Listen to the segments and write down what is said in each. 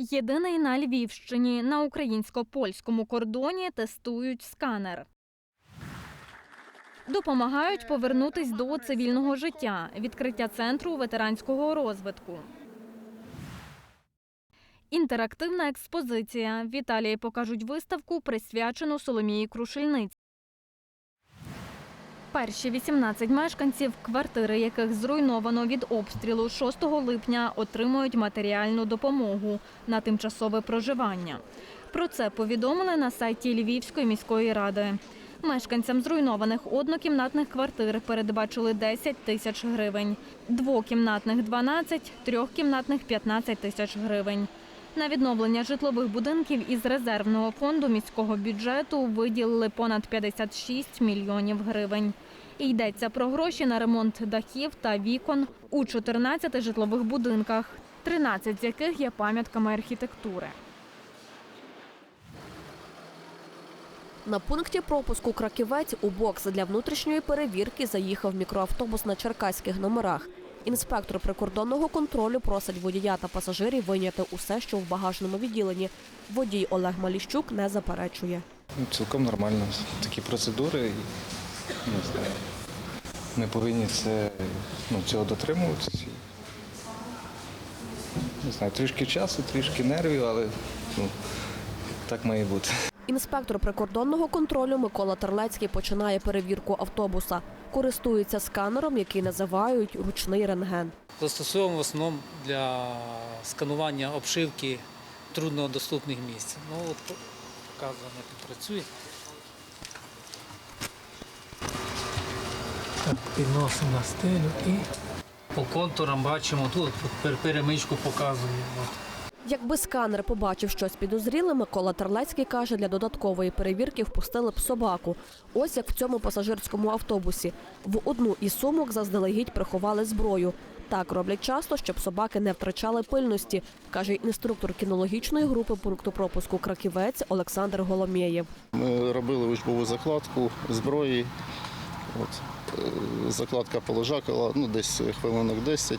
Єдиний на Львівщині на українсько-польському кордоні тестують сканер. Допомагають повернутись до цивільного життя. Відкриття центру ветеранського розвитку. Інтерактивна експозиція. В Італії покажуть виставку, присвячену Соломії Крушельниць. Перші 18 мешканців, квартири яких зруйновано від обстрілу 6 липня, отримують матеріальну допомогу на тимчасове проживання. Про це повідомили на сайті Львівської міської ради. Мешканцям зруйнованих однокімнатних квартир передбачили 10 тисяч гривень, двокімнатних 12, трьохкімнатних 15 тисяч гривень. На відновлення житлових будинків із резервного фонду міського бюджету виділили понад 56 мільйонів гривень. І йдеться про гроші на ремонт дахів та вікон у 14 житлових будинках, 13 з яких є пам'ятками архітектури. На пункті пропуску Краківець у бокс для внутрішньої перевірки заїхав мікроавтобус на черкаських номерах. Інспектор прикордонного контролю просить водія та пасажирів виняти усе, що в багажному відділенні. Водій Олег Маліщук не заперечує. Ну, цілком нормально. Такі процедури. Не знаю. Ми повинні це, ну, цього дотримуватися. Не знаю, трішки часу, трішки нервів, але ну, так має бути. Інспектор прикордонного контролю Микола Терлецький починає перевірку автобуса. Користується сканером, який називають ручний рентген. Застосовуємо в основному для сканування обшивки труднодоступних місць. Ну, от по- показано, як він працює. Так, підносимо на стелю і по контурам бачимо тут, перемичку показує. От. Якби сканер побачив щось підозріле, Микола Терлецький каже, для додаткової перевірки впустили б собаку. Ось як в цьому пасажирському автобусі. В одну із сумок заздалегідь приховали зброю. Так роблять часто, щоб собаки не втрачали пильності, каже інструктор кінологічної групи пункту пропуску Краківець Олександр Голомєєв. Ми робили учбову закладку зброї. От. е, Закладка полежакала ну, десь хвилинок 10.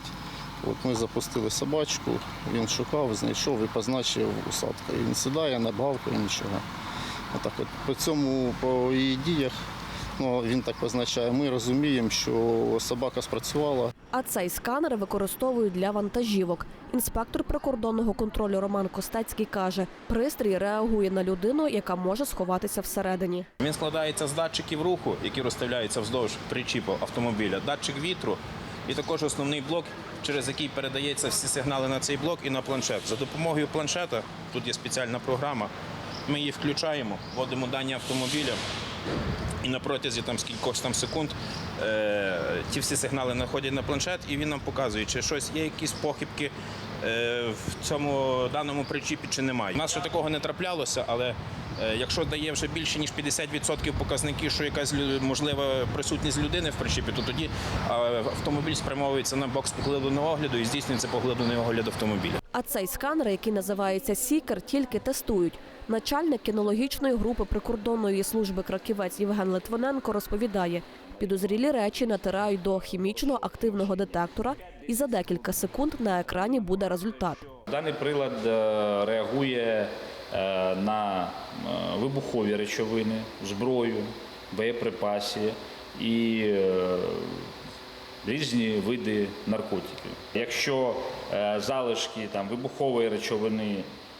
От ми запустили собачку, він шукав, знайшов і позначив усадка. І він сідає, не бавкає, нічого. Отак от. По цьому, по її діях, ну, він так позначає, ми розуміємо, що собака спрацювала. А цей сканер використовують для вантажівок. Інспектор прикордонного контролю Роман Костецький каже, пристрій реагує на людину, яка може сховатися всередині. Він складається з датчиків руху, які розставляються вздовж причіпу автомобіля, датчик вітру і також основний блок, через який передається всі сигнали на цей блок і на планшет. За допомогою планшета, тут є спеціальна програма, ми її включаємо, вводимо дані автомобіля. І на протязі там скількох там секунд е, ті всі сигнали находять на планшет, і він нам показує, чи щось є якісь похибки е, в цьому даному причіпі, чи немає. У нас ще такого не траплялося, але якщо дає вже більше ніж 50% показників, що якась можлива присутність людини в причіпі, то тоді е, автомобіль спрямовується на бокс поглибленого огляду і здійснюється поглиблений огляд автомобіля. А цей сканер, який називається Сікер, тільки тестують. Начальник кінологічної групи прикордонної служби Краківець Євген Литвиненко розповідає, підозрілі речі натирають до хімічно активного детектора, і за декілька секунд на екрані буде результат. Даний прилад е, реагує е, на е, вибухові речовини, зброю, боєприпаси і е, різні види наркотиків. Якщо е, залишки там, вибухової речовини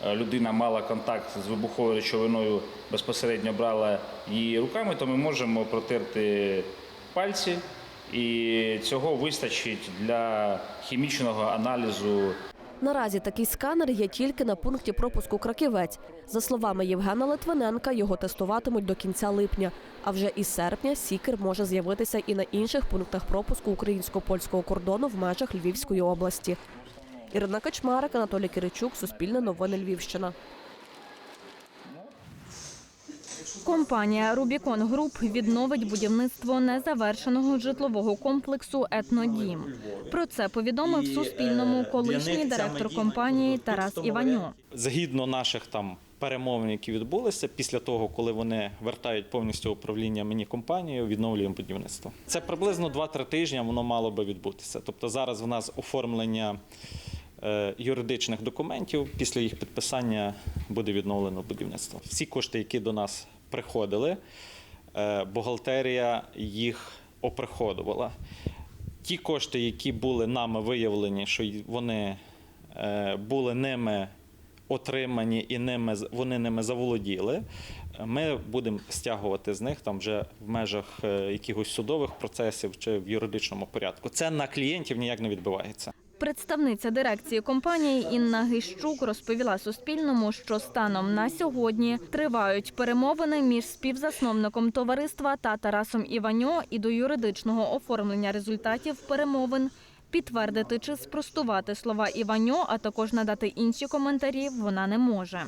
е, людина мала контакт з вибуховою речовиною, безпосередньо брала її руками, то ми можемо протерти пальці, і цього вистачить для хімічного аналізу Наразі такий сканер є тільки на пункті пропуску Краківець. За словами Євгена Литвиненка, його тестуватимуть до кінця липня. А вже із серпня Сікер може з'явитися і на інших пунктах пропуску українсько-польського кордону в межах Львівської області. Ірина Качмарик, Анатолій Киричук, Суспільне новини Львівщина. Компанія Рубікон Груп відновить будівництво незавершеного житлового комплексу Етнодім. Про це повідомив Суспільному колишній директор компанії Тарас Іваньо. Згідно наших там перемовин, які відбулися, після того, коли вони вертають повністю управління мені компанією, відновлюємо будівництво. Це приблизно 2-3 тижні воно мало би відбутися. Тобто зараз в нас оформлення е, юридичних документів. Після їх підписання буде відновлено будівництво. Всі кошти, які до нас приходили, е, бухгалтерія їх оприходувала. Ті кошти, які були нами виявлені, що вони е, були ними отримані і ними вони ними заволоділи. Ми будемо стягувати з них там вже в межах е, якихось судових процесів чи в юридичному порядку. Це на клієнтів ніяк не відбувається. Представниця дирекції компанії Інна Гищук розповіла Суспільному, що станом на сьогодні тривають перемовини між співзасновником товариства та Тарасом Іваньо і до юридичного оформлення результатів перемовин. Підтвердити чи спростувати слова Іваньо, а також надати інші коментарі вона не може.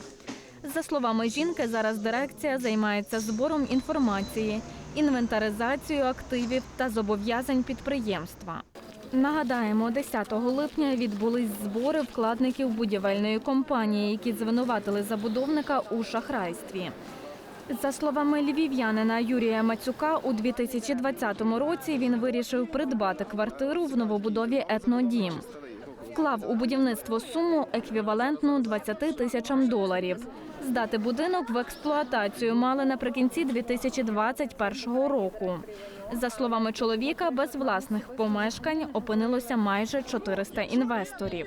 За словами жінки, зараз дирекція займається збором інформації, інвентаризацією активів та зобов'язань підприємства. Нагадаємо, 10 липня відбулись збори вкладників будівельної компанії, які звинуватили забудовника у шахрайстві. За словами львів'янина Юрія Мацюка, у 2020 році він вирішив придбати квартиру в новобудові Етнодім. Вклав у будівництво суму еквівалентну 20 тисячам доларів. Здати будинок в експлуатацію мали наприкінці 2021 року. За словами чоловіка, без власних помешкань опинилося майже 400 інвесторів.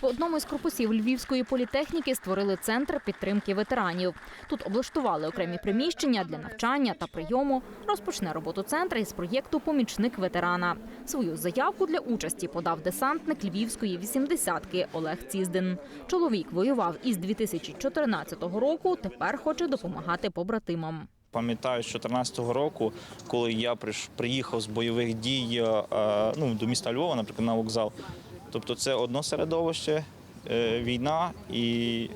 В одному із корпусів Львівської політехніки створили центр підтримки ветеранів. Тут облаштували окремі приміщення для навчання та прийому. Розпочне роботу центра із проєкту Помічник ветерана. Свою заявку для участі подав десантник Львівської вісімдесятки Олег Ціздин. Чоловік воював із 2014 року. Тепер хоче допомагати побратимам. Пам'ятаю, з 2014 року, коли я приїхав з бойових дій е, ну, до міста Львова, наприклад, на вокзал. Тобто це одно середовище, е, війна і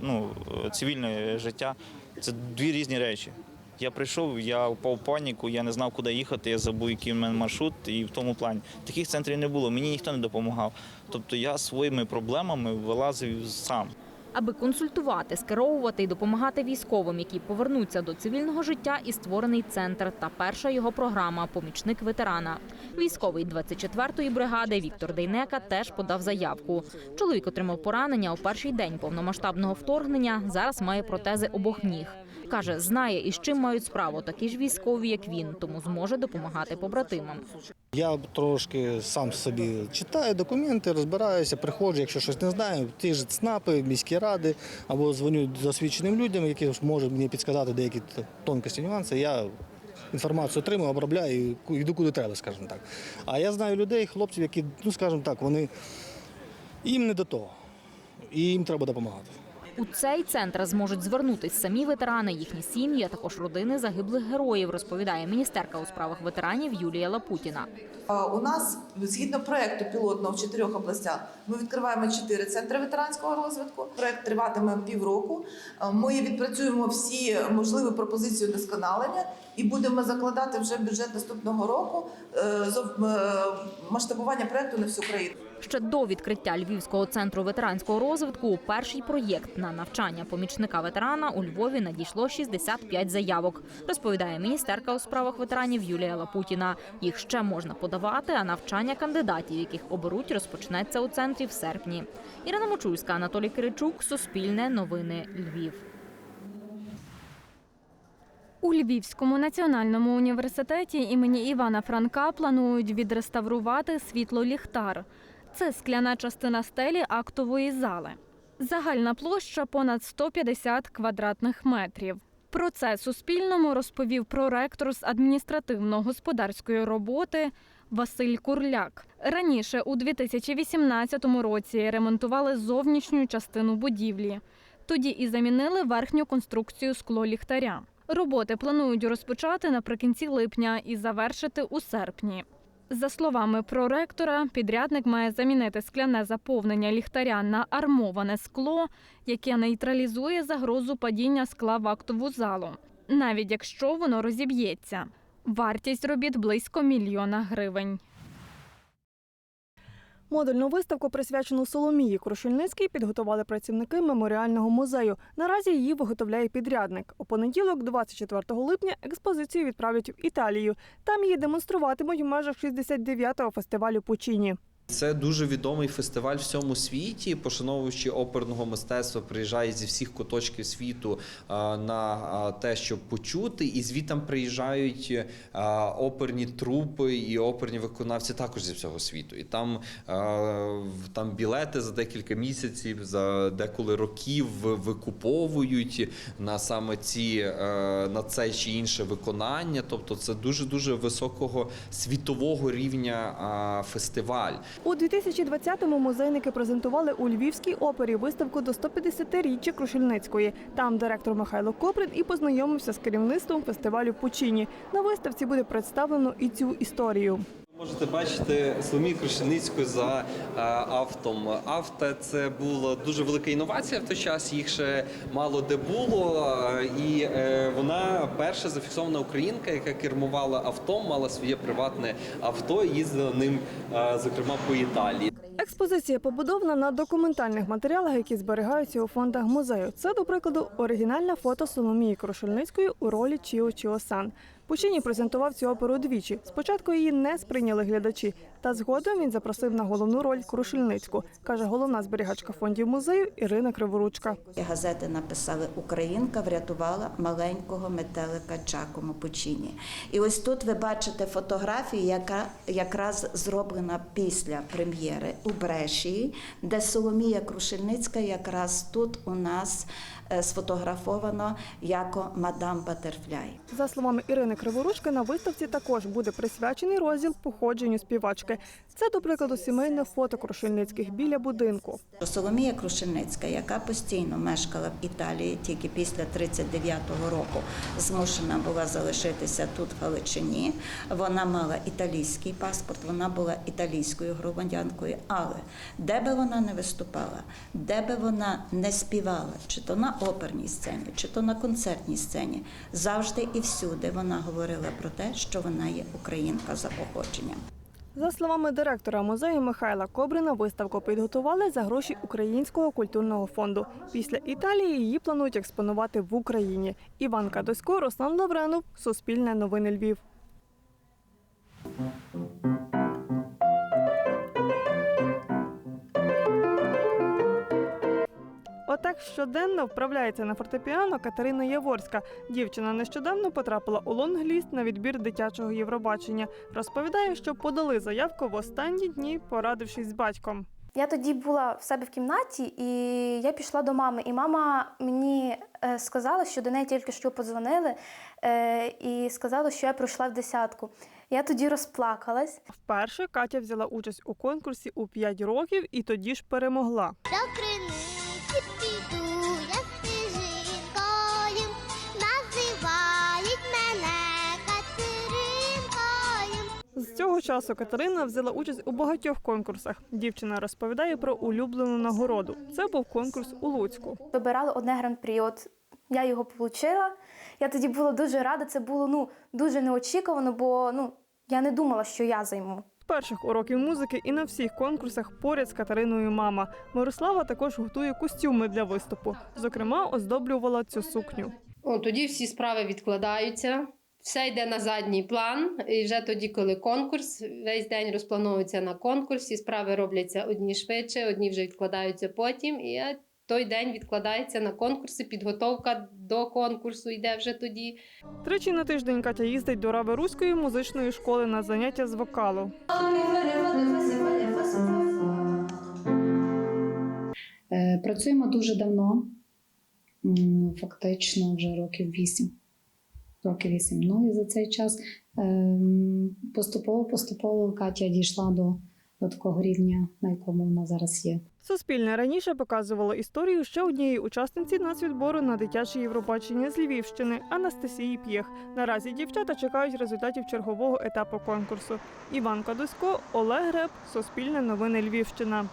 ну, цивільне життя це дві різні речі. Я прийшов, я впав в паніку, я не знав, куди їхати, я забув, який в мене маршрут, і в тому плані. Таких центрів не було, мені ніхто не допомагав. Тобто я своїми проблемами вилазив сам. Аби консультувати, скеровувати і допомагати військовим, які повернуться до цивільного життя, і створений центр та перша його програма Помічник ветерана. Військовий 24-ї бригади Віктор Дейнека теж подав заявку. Чоловік отримав поранення у перший день повномасштабного вторгнення. Зараз має протези обох ніг. Каже, знає із чим мають справу такі ж військові, як він, тому зможе допомагати побратимам. Я трошки сам собі читаю документи, розбираюся, приходжу, якщо щось не знаю, ті ж ЦНАПи, міські ради або дзвоню досвідченим людям, які можуть мені підказати деякі тонкості, нюанси. Я інформацію отримую, обробляю і йду куди треба, скажімо так. А я знаю людей, хлопців, які, ну скажімо так, вони їм не до того. І їм треба допомагати. У цей центр зможуть звернутись самі ветерани, їхні сім'ї, а також родини загиблих героїв, розповідає міністерка у справах ветеранів Юлія Лапутіна. У нас згідно проекту пілотного в чотирьох областях ми відкриваємо чотири центри ветеранського розвитку. Проект триватиме півроку. Ми відпрацюємо всі можливі пропозиції удосконалення і будемо закладати вже бюджет наступного року е, зо- е, масштабування проекту на всю країну. Ще до відкриття Львівського центру ветеранського розвитку перший проєкт на навчання помічника ветерана у Львові надійшло 65 заявок, розповідає міністерка у справах ветеранів Юлія Лапутіна. Їх ще можна подавати, а навчання кандидатів, яких оберуть, розпочнеться у центрі в серпні. Ірина Мочульська, Анатолій Киричук, Суспільне новини Львів. У Львівському національному університеті імені Івана Франка планують відреставрувати світло-ліхтар. Це скляна частина стелі актової зали. Загальна площа понад 150 квадратних метрів. Про це Суспільному розповів проректор з адміністративно-господарської роботи Василь Курляк. Раніше, у 2018 році, ремонтували зовнішню частину будівлі. Тоді і замінили верхню конструкцію скло ліхтаря. Роботи планують розпочати наприкінці липня і завершити у серпні. За словами проректора, підрядник має замінити скляне заповнення ліхтаря на армоване скло, яке нейтралізує загрозу падіння скла в актову залу, навіть якщо воно розіб'ється. Вартість робіт близько мільйона гривень. Модульну виставку, присвячену Соломії Крушельницькій, підготували працівники меморіального музею. Наразі її виготовляє підрядник. У понеділок, 24 липня, експозицію відправлять в Італію. Там її демонструватимуть в межах 69-го фестивалю Пучіні. Це дуже відомий фестиваль в всьому світі. Пошановуючи оперного мистецтва, приїжджають зі всіх куточків світу на те, щоб почути, і звідтам приїжджають оперні трупи і оперні виконавці також зі всього світу. І там, там білети за декілька місяців, за деколи років викуповують на саме ці е, на це чи інше виконання. Тобто, це дуже дуже високого світового рівня фестиваль. У 2020-му музейники презентували у Львівській опері виставку до 150-річчя Крушельницької. Там директор Михайло Коприн і познайомився з керівництвом фестивалю Пучині. На виставці буде представлено і цю історію. Можете бачити Соломію Крушеницьку за е, автом. Авто це була дуже велика інновація в той час. Їх ще мало де було. І е, вона перша зафіксована українка, яка кермувала автом, мала своє приватне авто, і їздила ним, е, зокрема, по Італії. Експозиція побудована на документальних матеріалах, які зберігаються у фондах музею. Це, до прикладу, оригінальне фото Соломії Крушельницької у ролі Чіо Чіо-сан. Пучині презентував цю оперу двічі. Спочатку її не сприйняли глядачі, та згодом він запросив на головну роль Крушельницьку, каже головна зберігачка фондів музею Ірина Криворучка. Газети написали Українка врятувала маленького метелика Джакомо Пучіні. І ось тут ви бачите фотографію, яка якраз зроблена після прем'єри у Брешії, де Соломія Крушельницька якраз тут у нас е, сфотографовано як мадам Батерфляй. За словами Ірини Криворучки, на виставці також буде присвячений розділ походженню співачки. Це, до прикладу, сімейне фото Крушельницьких біля будинку. Соломія Крушельницька, яка постійно мешкала в Італії, тільки після 39-го року змушена була залишитися тут в Галичині. Вона мала італійський паспорт, вона була італійською громадянкою. Але де би вона не виступала, де би вона не співала, чи то на оперній сцені, чи то на концертній сцені, завжди і всюди вона говорила про те, що вона є українка за походженням. За словами директора музею Михайла Кобрина, виставку підготували за гроші Українського культурного фонду. Після Італії її планують експонувати в Україні. Іван Кадосько, Руслан Лавренов, Суспільне новини Львів. Отак щоденно вправляється на фортепіано Катерина Яворська. Дівчина нещодавно потрапила у лонгліст на відбір дитячого Євробачення. Розповідає, що подали заявку в останні дні, порадившись з батьком. Я тоді була в себе в кімнаті, і я пішла до мами. І мама мені е, сказала, що до неї тільки що подзвонили, е, і сказала, що я пройшла в десятку. Я тоді розплакалась. Вперше Катя взяла участь у конкурсі у 5 років і тоді ж перемогла. З цього часу Катерина взяла участь у багатьох конкурсах. Дівчина розповідає про улюблену нагороду. Це був конкурс у Луцьку. Вибирали одне гран-прі. От я його отримала. Я тоді була дуже рада. Це було ну дуже неочікувано, бо ну я не думала, що я займу. З перших уроків музики і на всіх конкурсах поряд з Катериною мама. Мирослава також готує костюми для виступу. Зокрема, оздоблювала цю сукню. О, тоді всі справи відкладаються, все йде на задній план. І вже тоді, коли конкурс, весь день розплановується на конкурсі, справи робляться одні швидше, одні вже відкладаються потім. І е, той день відкладається на конкурси, підготовка до конкурсу йде вже тоді. Тричі на тиждень Катя їздить до Раверуської музичної школи на заняття з вокалу. Е, Працюємо дуже давно, фактично вже років вісім. Років вісім. Ну і за цей час ем, поступово-поступово Катя дійшла до, до такого рівня, на якому вона зараз є. Суспільне раніше показувало історію ще однієї учасниці нацвідбору на дитяче Євробачення з Львівщини Анастасії П'єх. Наразі дівчата чекають результатів чергового етапу конкурсу. Іван Кадусько, Олег Греб, Суспільне новини Львівщина.